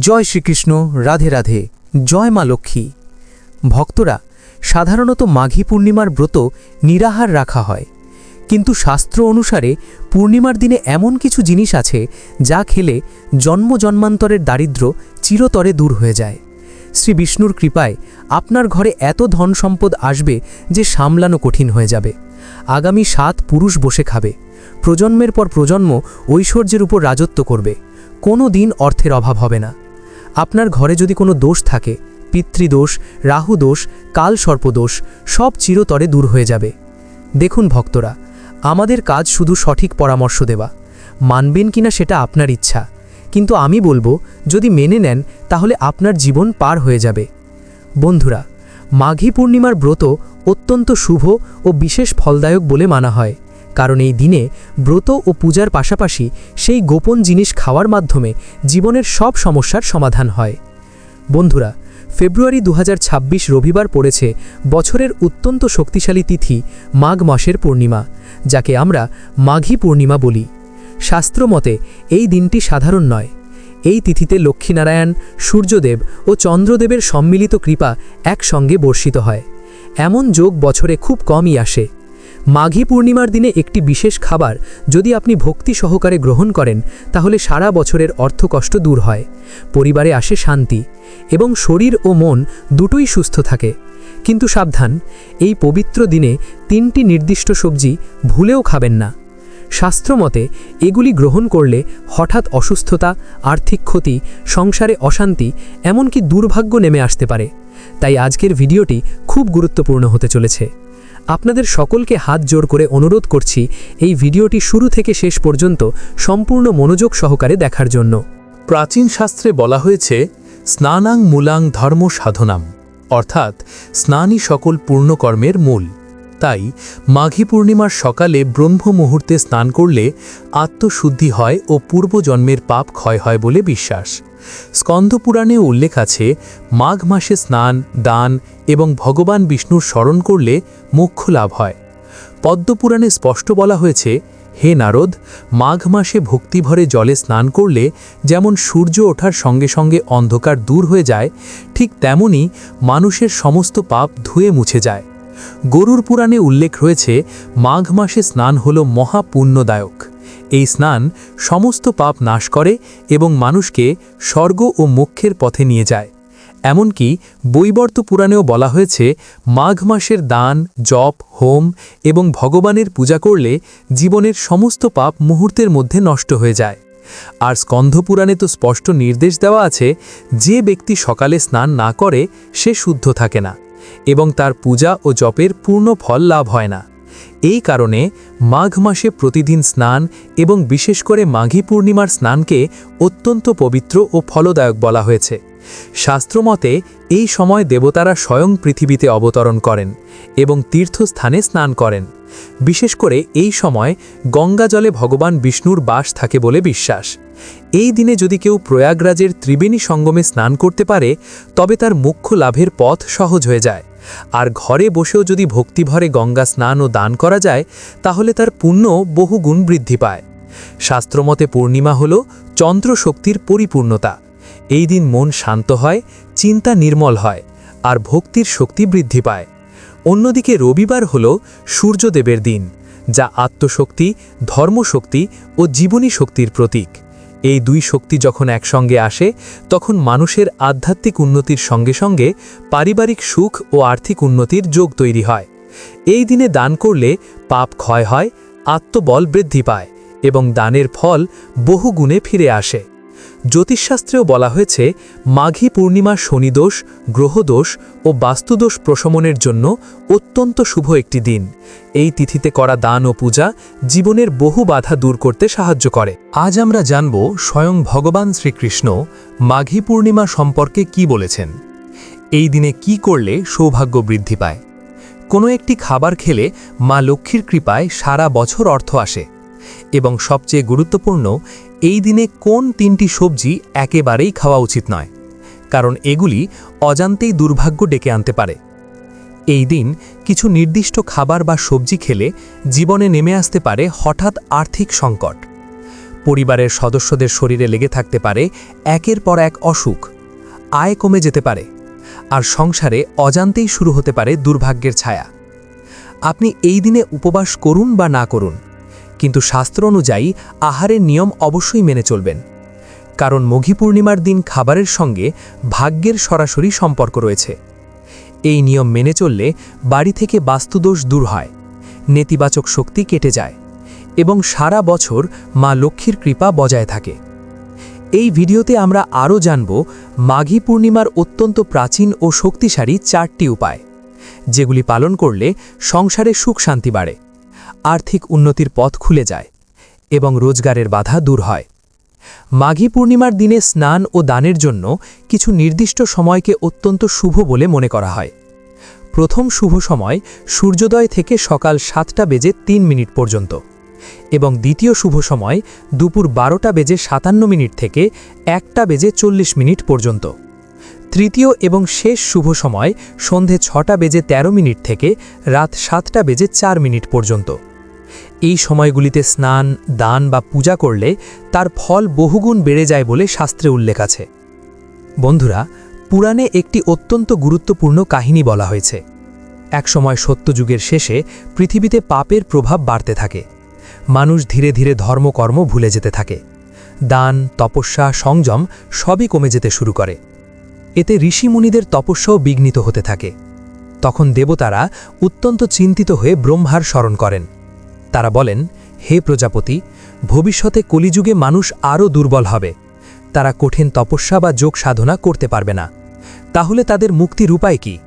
জয় শ্রীকৃষ্ণ, রাধে রাধে, জয় মা লক্ষ্মী। ভক্তরা সাধারণত মাঘী পূর্ণিমার ব্রত নিরাহার রাখা হয়। কিন্তু শাস্ত্র অনুসারে পূর্ণিমার দিনে এমন কিছু জিনিস আছে যা খেলে জন্ম জন্মান্তরের দারিদ্র্য চিরতরে দূর হয়ে যায়। শ্রী বিষ্ণুর কৃপায় আপনার ঘরে এত ধন সম্পদ আসবে যে সামলানো কঠিন হয়ে যাবে। আগামী সাত পুরুষ বসে খাবে। প্রজন্মের পর প্রজন্ম ঐশ্বর্যের উপর রাজত্ব করবে। কোনো দিন অর্থের অভাব হবে না। আপনার ঘরে যদি কোনো দোষ থাকে, পিতৃদোষ রাহু দোষ কাল সর্পদোষ সব চিরতরে দূর হয়ে যাবে। দেখুন ভক্তরা, আমাদের কাজ শুধু সঠিক পরামর্শ দেওয়া। মানবেন কিনা সেটা আপনার ইচ্ছা। কিন্তু আমি বলব, যদি মেনে নেন, তাহলে আপনার জীবন পার হয়ে যাবে। বন্ধুরা, মাঘী পূর্ণিমার ব্রত অত্যন্ত শুভ ও বিশেষ ফলদায়ক বলে মানা হয়। কারণ এই দিনে ব্রত ও পূজার পাশাপাশি সেই গোপন জিনিস খাওয়ার মাধ্যমে জীবনের সব সমস্যার সমাধান হয়। বন্ধুরা, ফেব্রুয়ারি দু হাজার ছাব্বিশ রবিবার পড়েছে বছরের অত্যন্ত শক্তিশালী তিথি মাঘ মাসের পূর্ণিমা, যাকে আমরা মাঘী পূর্ণিমা বলি। শাস্ত্রমতে এই দিনটি সাধারণ নয়। এই তিথিতে লক্ষ্মীনারায়ণ, সূর্যদেব ও চন্দ্রদেবের সম্মিলিত কৃপা একসঙ্গে বর্ষিত হয়। এমন যোগ বছরে খুব কমই আসে। মাঘী পূর্ণিমার দিনে একটি বিশেষ খাবার যদি আপনি ভক্তি সহকারে গ্রহণ করেন, তাহলে সারা বছরের অর্থকষ্ট দূর হয়। পরিবারে আসে শান্তি এবং শরীর ও মন দুটোই সুস্থ থাকে। কিন্তু সাবধান, এই পবিত্র দিনে তিনটি নির্দিষ্ট সবজি ভুলেও খাবেন না। শাস্ত্রমতে এগুলি গ্রহণ করলে হঠাৎ অসুস্থতা, আর্থিক ক্ষতি, সংসারে অশান্তি, এমনকি দুর্ভাগ্য নেমে আসতে পারে। তাই আজকের ভিডিওটি খুব গুরুত্বপূর্ণ হতে চলেছে। আপনাদের সকলকে হাত জোর করে অনুরোধ করছি, এই ভিডিওটি শুরু থেকে শেষ পর্যন্ত সম্পূর্ণ মনোযোগ সহকারে দেখার জন্য। প্রাচীন শাস্ত্রে বলা হয়েছে, স্নানাং মূলাং ধর্ম সাধনাম, অর্থাৎ স্নানই সকল পূর্ণকর্মের মূল। তাই মাঘী পূর্ণিমার সকালে ব্রহ্ম মুহূর্তে স্নান করলে আত্মশুদ্ধি হয় ও পূর্বজন্মের পাপ ক্ষয় হয় বলে বিশ্বাস। স্কন্ধপুরাণে উল্লেখ আছে, মাঘ মাসে স্নান, দান এবং ভগবান বিষ্ণুর স্মরণ করলে মোক্ষ লাভ হয়। পদ্মপুরাণে স্পষ্ট বলা হয়েছে, হে নারদ, মাঘ মাসে ভক্তিভরে জলে স্নান করলে যেমন সূর্য ওঠার সঙ্গে সঙ্গে অন্ধকার দূর হয়ে যায়, ঠিক তেমনি মানুষের সমস্ত পাপ ধুয়ে মুছে যায়। গরুর পুরাণে উল্লেখ রয়েছে, মাঘ মাসে স্নান হল মহাপুণ্যদায়ক এই স্নান সমস্ত পাপ নাশ করে এবং মানুষকে স্বর্গ ও মোক্ষের পথে নিয়ে যায়। এমনকি বৈবর্ত পুরাণেও বলা হয়েছে, মাঘ মাসের দান, জপ, হোম এবং ভগবানের পূজা করলে জীবনের সমস্ত পাপ মুহূর্তের মধ্যে নষ্ট হয়ে যায়। আর স্কন্ধপুরাণে তো স্পষ্ট নির্দেশ দেওয়া আছে, যে ব্যক্তি সকালে স্নান না করে, সে শুদ্ধ থাকে না এবং তার পূজা ও জপের পূর্ণ ফল লাভ হয় না। এই কারণে মাঘ মাসে প্রতিদিন স্নান এবং বিশেষ করে মাঘী পূর্ণিমার স্নানকে অত্যন্ত পবিত্র ও ফলদায়ক বলা হয়েছে। শাস্ত্রমতে এই সময় দেবতারা স্বয়ং পৃথিবীতে অবতরণ করেন এবং তীর্থস্থানে স্নান করেন। বিশেষ করে এই সময় গঙ্গা জলে ভগবান বিষ্ণুর বাস থাকে বলে বিশ্বাস। এই দিনে যদি কেউ প্রয়াগরাজের ত্রিবেণী সঙ্গমে স্নান করতে পারে, তবে তার মুখ্য লাভের পথ সহজ হয়ে যায়। আর ঘরে বসেও যদি ভক্তিভরে গঙ্গা স্নান ও দান করা যায়, তাহলে তার পুণ্য বহুগুণ বৃদ্ধি পায়। শাস্ত্রমতে পূর্ণিমা হল চন্দ্র শক্তির পরিপূর্ণতা। এই দিন মন শান্ত হয়, চিন্তা নির্মল হয়, আর ভক্তির শক্তি বৃদ্ধি পায়। অন্যদিকে রবিবার হল সূর্যদেবের দিন, যা আত্মশক্তি, ধর্মশক্তি ও জীবনী শক্তির প্রতীক। এই দুই শক্তি যখন একসঙ্গে আসে, তখন মানুষের আধ্যাত্মিক উন্নতির সঙ্গে সঙ্গে পারিবারিক সুখ ও আর্থিক উন্নতির যোগ তৈরি হয়। এই দিনে দান করলে পাপ ক্ষয় হয়, আত্মবল বৃদ্ধি পায় এবং দানের ফল বহুগুণে ফিরে আসে। জ্যোতিষশাস্ত্রেও বলা হয়েছে, মাঘী পূর্ণিমা শনিদোষ, গ্রহদোষ ও বাস্তুদোষ প্রশমনের জন্য অত্যন্ত শুভ একটি দিন। এই তিথিতে করা দান ও পূজা জীবনের বহু বাধা দূর করতে সাহায্য করে। আজ আমরা জানব স্বয়ং ভগবান শ্রীকৃষ্ণ মাঘী পূর্ণিমা সম্পর্কে কি বলেছেন। এই দিনে কি করলে সৌভাগ্য বৃদ্ধি পায়? কোনো একটি খাবার খেলে মা লক্ষ্মীর কৃপায় সারা বছর অর্থ আসে। এবং সবচেয়ে গুরুত্বপূর্ণ, এই দিনে কোন তিনটি সবজি একেবারেই খাওয়া উচিত নয়, কারণ এগুলি অজান্তেই দুর্ভাগ্য ডেকে আনতে পারে। এই দিন কিছু নির্দিষ্ট খাবার বা সবজি খেলে জীবনে নেমে আসতে পারে হঠাৎ আর্থিক সংকট। পরিবারের সদস্যদের শরীরে লেগে থাকতে পারে একের পর এক অসুখ, আয় কমে যেতে পারে, আর সংসারে অজান্তেই শুরু হতে পারে দুর্ভাগ্যের ছায়া। আপনি এই দিনে উপবাস করুন বা না করুন কিন্তু শাস্ত্র অনুযায়ী আহারের নিয়ম অবশ্যই মেনে চলবেন। কারণ মঘী পূর্ণিমার দিন খাবারের সঙ্গে ভাগ্যের সরাসরি সম্পর্ক রয়েছে। এই নিয়ম মেনে চললে বাড়ি থেকে বাস্তুদোষ দূর হয়, নেতিবাচক শক্তি কেটে যায় এবং সারা বছর মা লক্ষ্মীর কৃপা বজায় থাকে। এই ভিডিওতে আমরা আরও জানব মাঘী পূর্ণিমার অত্যন্ত প্রাচীন ও শক্তিশালী চারটি উপায়, যেগুলি পালন করলে সংসারে সুখ শান্তি বাড়ে। আর্থিক উন্নতির পথ খুলে যায় এবং রোজগারের বাধা দূর হয়। মাঘী পূর্ণিমার দিনে স্নান ও দানের জন্য কিছু নির্দিষ্ট সময়কে অত্যন্ত শুভ বলে মনে করা হয়। প্রথম শুভ সময় সূর্যোদয় থেকে সকাল সাতটা বেজে তিন মিনিট পর্যন্ত এবং দ্বিতীয় শুভ সময় দুপুর বারোটা বেজে সাতান্ন মিনিট থেকে একটা বেজে চল্লিশ মিনিট পর্যন্ত। তৃতীয় এবং শেষ শুভ সময় সন্ধে ছটা বেজে ১৩ মিনিট থেকে রাত সাতটা বেজে চার মিনিট পর্যন্ত। এই সময়গুলিতে স্নান, দান বা পূজা করলে তার ফল বহুগুণ বেড়ে যায় বলে শাস্ত্রে উল্লেখ আছে। বন্ধুরা, পুরাণে একটি অত্যন্ত গুরুত্বপূর্ণ কাহিনী বলা হয়েছে। একসময় সত্যযুগের শেষে পৃথিবীতে পাপের প্রভাব বাড়তে থাকে। মানুষ ধীরে ধীরে ধর্মকর্ম ভুলে যেতে থাকে। দান, তপস্যা, সংযম সবই কমে যেতে শুরু করে। এতে ঋষিমুনিদের তপস্যাও বিঘ্নিত হতে থাকে। তখন দেবতারা অত্যন্ত চিন্তিত হয়ে ব্রহ্মার স্মরণ করেন। তারা বলেন, হে প্রজাপতি, ভবিষ্যতে কলিযুগে মানুষ আরও দুর্বল হবে। তারা কঠিন তপস্যা বা যোগ সাধনা করতে পারবে না। তাহলে তাদের মুক্তির উপায় কি?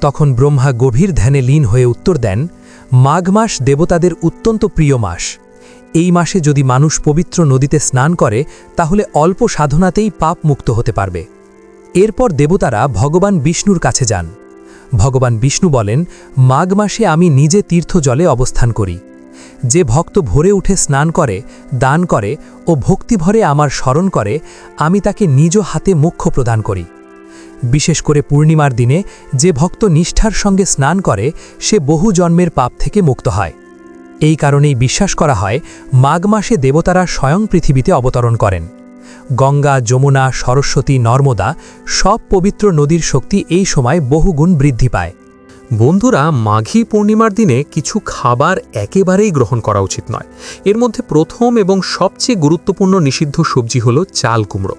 তখন ব্রহ্মা গভীর ধ্যানে লীন হয়ে উত্তর দেন, মাঘ মাস দেবতাদের অত্যন্ত প্রিয় মাস। এই মাসে যদি মানুষ পবিত্র নদীতে স্নান করে, তাহলে অল্প সাধনাতেই পাপ মুক্ত হতে পারবে। এরপর দেবতারা ভগবান বিষ্ণুর কাছে যান। ভগবান বিষ্ণু বলেন, মাঘ মাসে আমি নিজে তীর্থ জলে অবস্থান করি। যে ভক্ত ভোরে উঠে স্নান করে, দান করে ও ভক্তিভরে আমার স্মরণ করে, আমি তাকে নিজ হাতে মোক্ষ প্রদান করি। বিশেষ করে পূর্ণিমার দিনে যে ভক্ত নিষ্ঠার সঙ্গে স্নান করে, সে বহু জন্মের পাপ থেকে মুক্ত হয়। এই কারণেই বিশ্বাস করা হয়, মাঘ মাসে দেবতারা স্বয়ং পৃথিবীতে অবতরণ করেন। গঙ্গা, যমুনা, সরস্বতী, নর্মদা সব পবিত্র নদীর শক্তি এই সময় বহুগুণ বৃদ্ধি পায়। বন্ধুরা, মাঘী পূর্ণিমার দিনে কিছু খাবার একেবারেই গ্রহণ করা উচিত নয়। এর মধ্যে প্রথম এবং সবচেয়ে গুরুত্বপূর্ণ নিষিদ্ধ সবজি হলো চাল কুমড়ো।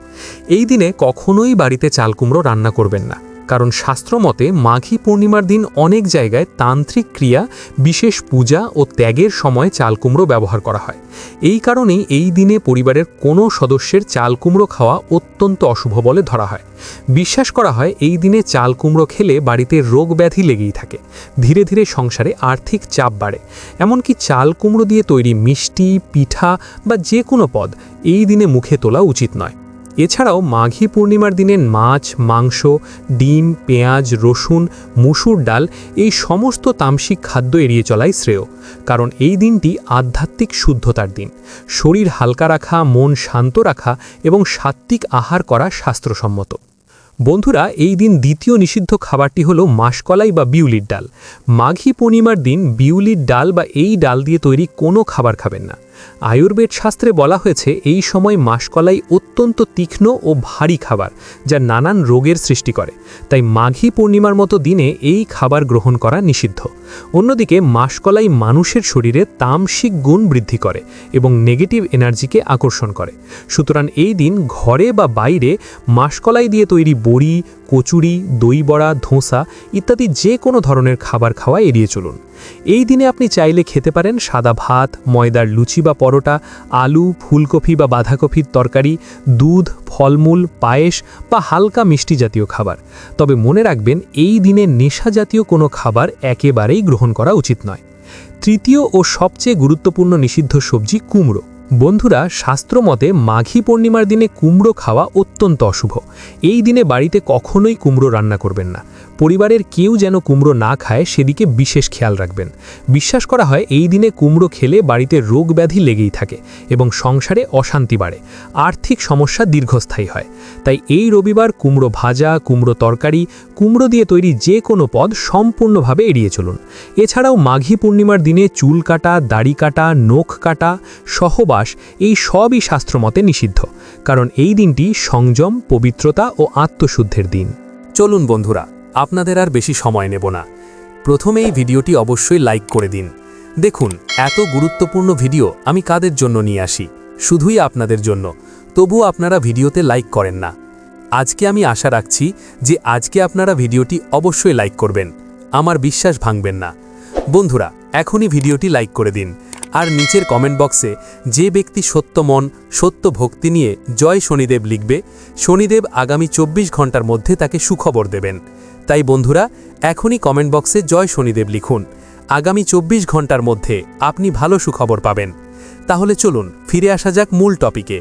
এই দিনে কখনোই বাড়িতে চাল কুমড়ো রান্না করবেন না। কারণ শাস্ত্রমতে মাঘী পূর্ণিমার দিন অনেক জায়গায় তান্ত্রিক ক্রিয়া, বিশেষ পূজা ও ত্যাগের সময় চাল কুমড়ো ব্যবহার করা হয়। এই কারণেই এই দিনে পরিবারের কোনো সদস্যের চাল কুমড়ো খাওয়া অত্যন্ত অশুভ বলে ধরা হয়। বিশ্বাস করা হয় এই দিনে চাল কুমড়ো খেলে বাড়িতে রোগ ব্যাধি লেগেই থাকে। ধীরে ধীরে সংসারে আর্থিক চাপ বাড়ে। এমনকি চাল কুমড়ো দিয়ে তৈরি মিষ্টি, পিঠা বা যে কোনো পদ এই দিনে মুখে তোলা উচিত নয়। এছাড়াও মাঘী পূর্ণিমার দিনে মাছ, মাংস, ডিম, পেঁয়াজ, রসুন, মুসুর ডাল এই সমস্ত তামসিক খাদ্য এড়িয়ে চলাই শ্রেয়। কারণ এই দিনটি আধ্যাত্মিক শুদ্ধতার দিন। শরীর হালকা রাখা, মন শান্ত রাখা এবং সাত্ত্বিক আহার করা শাস্ত্রসম্মত। বন্ধুরা, এই দিন দ্বিতীয় নিষিদ্ধ খাবারটি হলো মাসকলাই বা বিউলির ডাল। মাঘী পূর্ণিমার দিন বিউলির ডাল বা এই ডাল দিয়ে তৈরি কোনো খাবার খাবেন না। আয়ুর্বেদ শাস্ত্রে বলা হয়েছে, এই সময় মাসকলাই অত্যন্ত তীক্ষ্ণ ও ভারী খাবার, যা নানান রোগের সৃষ্টি করে। তাই মাঘী পূর্ণিমার মতো দিনে এই খাবার গ্রহণ করা নিষিদ্ধ। অন্যদিকে, মাসকলাই মানুষের শরীরে তামসিক গুণ বৃদ্ধি করে এবং নেগেটিভ এনার্জিকে আকর্ষণ করে। সুতরাং এই দিন ঘরে বা বাইরে মাসকলাই দিয়ে তৈরি বড়ি, কচুরি দই বড়া ধোসা ইত্যাদি যে কোনো ধরনের খাবার খাওয়া এড়িয়ে চলুন। এই দিনে আপনি চাইলে খেতে পারেন সাদা ভাত, ময়দার লুচি বা পরোটা, আলু, ফুলকপি বা বাঁধাকপির তরকারি, দুধ, ফলমূল, পায়েস বা হালকা মিষ্টি জাতীয় খাবার। তবে মনে রাখবেন, এই দিনে নেশা জাতীয় কোনো খাবার একেবারেই গ্রহণ করা উচিত নয়। তৃতীয় ও সবচেয়ে গুরুত্বপূর্ণ নিষিদ্ধ সবজি কুমড়ো। বন্ধুরা, শাস্ত্রমতে মাঘী পূর্ণিমার দিনে কুমড়ো খাওয়া অত্যন্ত অশুভ। এই দিনে বাড়িতে কখনোই কুমড়ো রান্না করবেন না। পরিবারের কেউ যেন কুমড়ো না খায়, সেদিকে বিশেষ খেয়াল রাখবেন। বিশ্বাস করা হয়, এই দিনে কুমড়ো খেলে বাড়িতে রোগ ব্যাধি লেগেই থাকে এবং সংসারে অশান্তি বাড়ে। আর্থিক সমস্যা দীর্ঘস্থায়ী হয়। তাই এই রবিবার কুমড়ো ভাজা, কুমড়ো তরকারি, কুমড়ো দিয়ে তৈরি যে কোনো পদ সম্পূর্ণভাবে এড়িয়ে চলুন। এছাড়াও মাঘী পূর্ণিমার দিনে চুল কাটা, দাড়ি কাটা, নখ কাটা সহবাস উপবাস এই সবই শাস্ত্রমতে নিষিদ্ধ, কারণ এই দিনটি সংযম, পবিত্রতা ও আত্মশুদ্ধের দিন। চলুন বন্ধুরা, আপনাদের আর বেশি সময় নেব না। প্রথমে এই ভিডিওটি অবশ্যই লাইক করে দিন। দেখুন, এত গুরুত্বপূর্ণ ভিডিও আমি কাদের জন্য নিয়ে আসি? শুধুই আপনাদের জন্য। তবুও আপনারা ভিডিওতে লাইক করেন না। আজকে আমি আশা রাখছি যে আজকে আপনারা ভিডিওটি অবশ্যই লাইক করবেন। আমার বিশ্বাস ভাঙবেন না। বন্ধুরা, এখনই ভিডিওটি লাইক করে দিন। আর নিচের কমেন্ট বক্সে যে ব্যক্তি সত্য মন, সত্য ভক্তি নিয়ে জয় শনিদেব লিখবে, শনিদেব আগামী চব্বিশ ঘণ্টার মধ্যে তাকে সুখবর দেবেন। তাই বন্ধুরা, এখনই কমেন্ট বক্সে জয় শনিদেব লিখুন। আগামী চব্বিশ ঘণ্টার মধ্যে আপনি ভালো সুখবর পাবেন। তাহলে চলুন ফিরে আসা যাক মূল টপিকে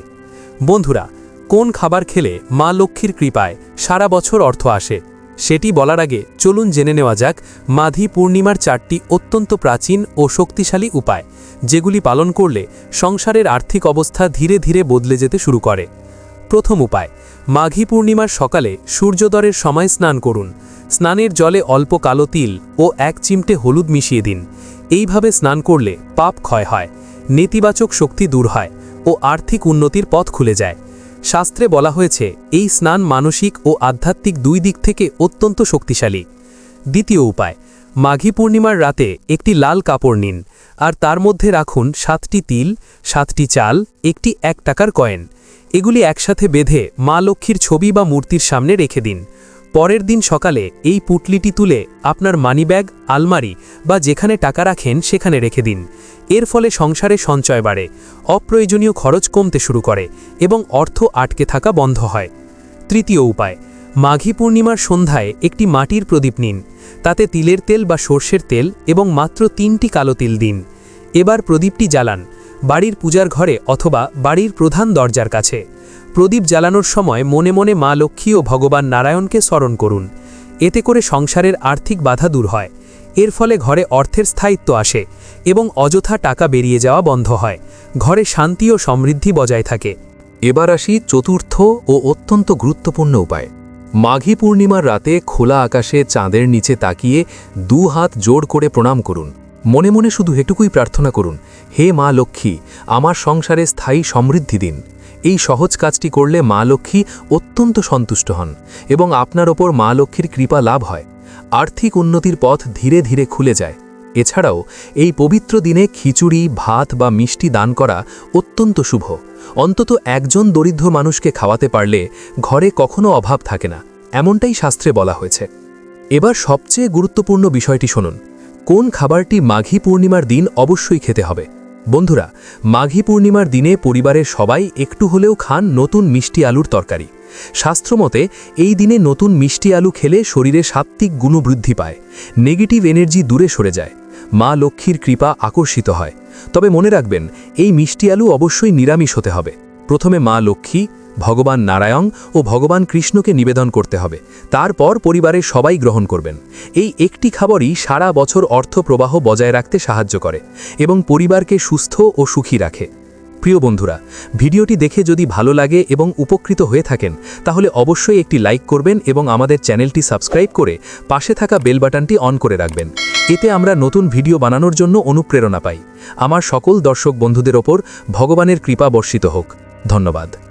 বন্ধুরা, কোন খাবার খেলে মা লক্ষ্মীর কৃপায় সারা বছর অর্থ আসে? সেটি বলার আগে চলুন জেনে নেওয়া যাক মাঘী পূর্ণিমার চারটি অত্যন্ত প্রাচীন ও শক্তিশালী উপায়, যেগুলি পালন করলে সংসারের আর্থিক অবস্থা ধীরে ধীরে বদলে যেতে শুরু করে। প্রথম উপায়, মাঘী পূর্ণিমার সকালে সূর্যোদয়ের সময় স্নান করুন। স্নানের জলে অল্প কালো তিল ও এক চিমটে হলুদ মিশিয়ে দিন। এইভাবে স্নান করলে পাপ ক্ষয় হয়, নেতিবাচক শক্তি দূর হয় ও আর্থিক উন্নতির পথ খুলে যায়। শাস্ত্রে বলা হয়েছে, এই স্নান মানসিক ও আধ্যাত্মিক দুই দিক থেকে অত্যন্ত শক্তিশালী। দ্বিতীয় উপায়, মাঘী পূর্ণিমার রাতে একটি লাল কাপড় নিন, আর তার মধ্যে রাখুন সাতটি তিল, সাতটি চাল, একটি এক টাকার কয়েন। এগুলি একসাথে বেঁধে মা লক্ষ্মীর ছবি বা মূর্তির সামনে রেখে দিন। পরের দিন সকালে এই পুটলিটি তুলে আপনার মানিব্যাগ, আলমারি বা যেখানে টাকা রাখেন সেখানে রেখে দিন। এর ফলে সংসারে সঞ্চয় বাড়ে, অপ্রয়োজনীয় খরচ কমতে শুরু করে এবং অর্থ আটকে থাকা বন্ধ হয়। তৃতীয় উপায়, মাঘী পূর্ণিমার সন্ধ্যায় একটি মাটির প্রদীপ নিন। তাতে তিলের তেল বা সর্ষের তেল এবং মাত্র তিনটি কালো তিল দিন। এবার প্রদীপটি জ্বালান, বাড়ির পূজার ঘরে অথবা বাড়ির প্রধান দরজার কাছে। প্রদীপ জ্বালানোর সময় মনে মনে মা লক্ষ্মী ও ভগবান নারায়ণকে স্মরণ করুন। এতে করে সংসারের আর্থিক বাধা দূর হয়। এর ফলে ঘরে অর্থের স্থায়িত্ব আসে এবং অযথা টাকা বেরিয়ে যাওয়া বন্ধ হয়। ঘরে শান্তি ও সমৃদ্ধি বজায় থাকে। এবার আসি চতুর্থ ও অত্যন্ত গুরুত্বপূর্ণ উপায়। মাঘী পূর্ণিমার রাতে খোলা আকাশে চাঁদের নিচে তাকিয়ে দু হাত জোড় করে প্রণাম করুন। মনে মনে শুধু এটুকুই প্রার্থনা করুন, হে মা লক্ষ্মী, আমার সংসারে স্থায়ী সমৃদ্ধি দিন। এই সহজ কাজটি করলে মা লক্ষ্মী অত্যন্ত সন্তুষ্ট হন এবং আপনার ওপর মা লক্ষ্মীর কৃপা লাভ হয়। আর্থিক উন্নতির পথ ধীরে ধীরে খুলে যায়। এছাড়াও, এই পবিত্র দিনে খিচুড়ি, ভাত বা মিষ্টি দান করা অত্যন্ত শুভ। অন্তত একজন দরিদ্র মানুষকে খাওয়াতে পারলে ঘরে কখনো অভাব থাকে না, এমনটাই শাস্ত্রে বলা হয়েছে। এবার সবচেয়ে গুরুত্বপূর্ণ বিষয়টি শুনুন। কোন খাবারটি মাঘী পূর্ণিমার দিন অবশ্যই খেতে হবে? বন্ধুরা, মাঘী পূর্ণিমার দিনে পরিবারের সবাই একটু হলেও খান নতুন মিষ্টি আলুর তরকারি। শাস্ত্রমতে, এই দিনে নতুন মিষ্টি আলু খেলে শরীরে সাত্ত্বিক গুণবৃদ্ধি পায়, নেগেটিভ এনার্জি দূরে সরে যায়। মা লক্ষ্মীর কৃপা আকর্ষিত হয়। তবে মনে রাখবেন, এই মিষ্টি আলু অবশ্যই নিরামিষ হতে হবে। প্রথমে মা লক্ষ্মী ভগবান নারায়ণ ও ভগবান কৃষ্ণকে নিবেদন করতে হবে। তারপর পরিবারের সবাই গ্রহণ করবেন। এই একটি খাবারই সারা বছর অর্থ প্রবাহ বজায় রাখতে সাহায্য করে এবং পরিবারকে সুস্থ ও সুখী রাখে। প্রিয় বন্ধুরা, ভিডিওটি দেখে যদি ভালো লাগে এবং উপকৃত হয়ে থাকেন, তাহলে অবশ্যই একটি লাইক করবেন এবং আমাদের চ্যানেলটি সাবস্ক্রাইব করে পাশে থাকা বেল বাটনটি অন করে রাখবেন। এতে আমরা নতুন ভিডিও বানানোর জন্য অনুপ্রেরণা পাই। আমার সকল দর্শক বন্ধুদের ওপর ভগবানের কৃপা বর্ষিত হোক। ধন্যবাদ।